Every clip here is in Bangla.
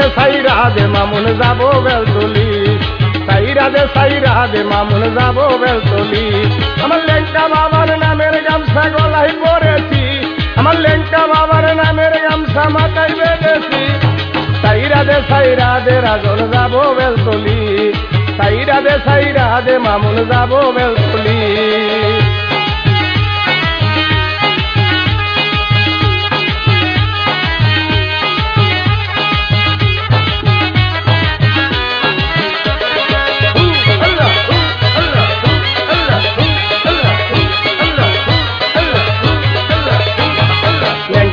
দে সাইরা দে মামুন যাব বেলতলি। সাইরা দে সাইরা দে মামুন যাব বেলতলি। আমার লেঙ্কা বাবার নামের গামছা গলায় পরেছি। আমার লেঙ্কা বাবার নামের গামছা মাথায় বেঁধেছি। সাইরা দে সাইরা দে রাজন যাব বেলতলি। সাইরা দে সাইরা দে মামুন যাব বেলতলি।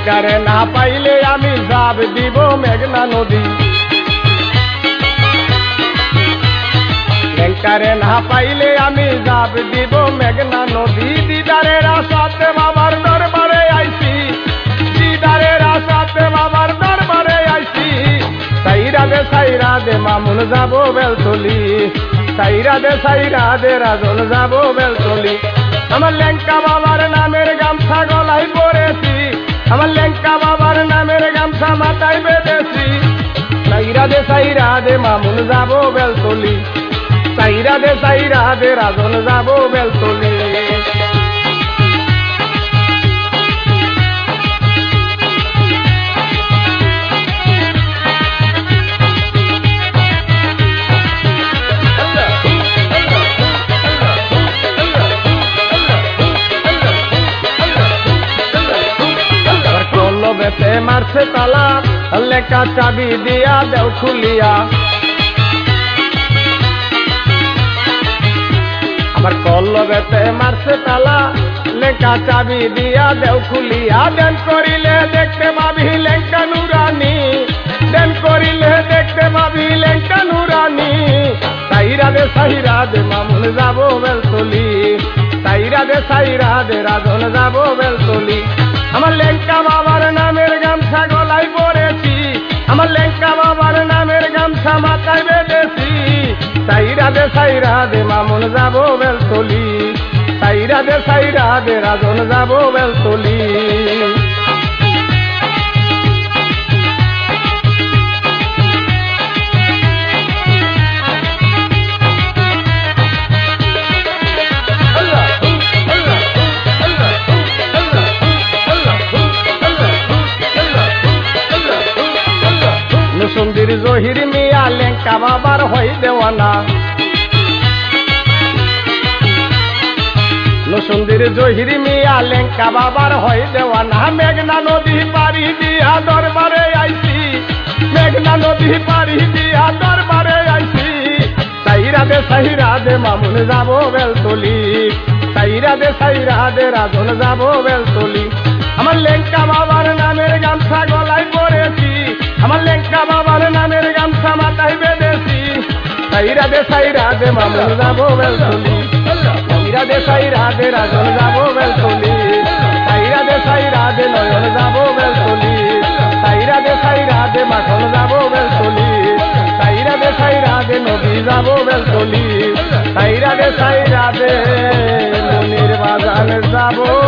লেঙ্কারে না পাইলে আমি যাব দিব মেঘনা নদী। লেঙ্কারে না পাইলে আমি যাব দিব মেঘনা নদী। দিদারের আশাতে বাবার দরবারে আইছি। দিদারের আশাতে বাবার দরবারে আইছি। সাইরা দে সাইরা দে, মামুন যাব বেলতলি। সাইরা দে সাইরা দে, রাজন যাব বেলতলি। আমার লেঙ্কা বাবার নামের গামছা গলায় পরেছি। আমার লেঙ্কা বাবার নামের গামছা মাথায় বেঁধেছি। সাইরা দে সাইরা দে, মামুন যাব বেলতলি। সাইরা দে সাইরা দে, রাজন যাব বেলতলি। মারছে তালা, লেখা চাবি দিয়া দেও খুলিয়া। আমার করল বেতে মারছে তালা, লেখা চাবি দিয়া দেও খুলিয়া। দেন করিলে দেখতে পাবি লেঙ্কা নুরানি। দেন করিলে দেখতে পাবি লেঙ্কা নুরানি। সাইরা দে সাইরা দে মামুন যাব বেলতলি। সাইরা দে সাইরা দে রাজন যাব বেলতলি। আমার লেঙ্কা বাবার সাইরা দে সাইরা দে, মামুন যাব বেলতলি। সাইরা দে সাইরা দে, রাজন যাব বেলতলি। জহির বাবার হই দেওয়ানা। নসুন্দির জহির মিয়া লেঙ্কা বাবার হয় দেওয়ানা। মেঘনা নদী পারি দিয়া দরবারে আইছি। মেঘনা নদী পারি দিয়া দরবারে আইছি। সাইরা দে সাইরা দে মামুন যাব বেলতলি। সাইরা দে সাইরা দে রাজন যাব বেলতলি। আমার লেঙ্কা বাবার নামের গামছা গলায় পরেছি। আমার লেঙ্কা বাবার সাইরা দে সাইরা দে মামুন যাব বেলতলি। সাইরা দে সাইরা দে রাজন যাব বেলতলি। সাইরা দে সাইরা দে নয়ন যাব বেলতলি। সাইরা দে সাইরা দে মাখন যাব বেলতলি। সাইরা দে সাইরা দে নদী যাব বেলতলি। সাইরা দে সাইরা দে মনির বাজার যাব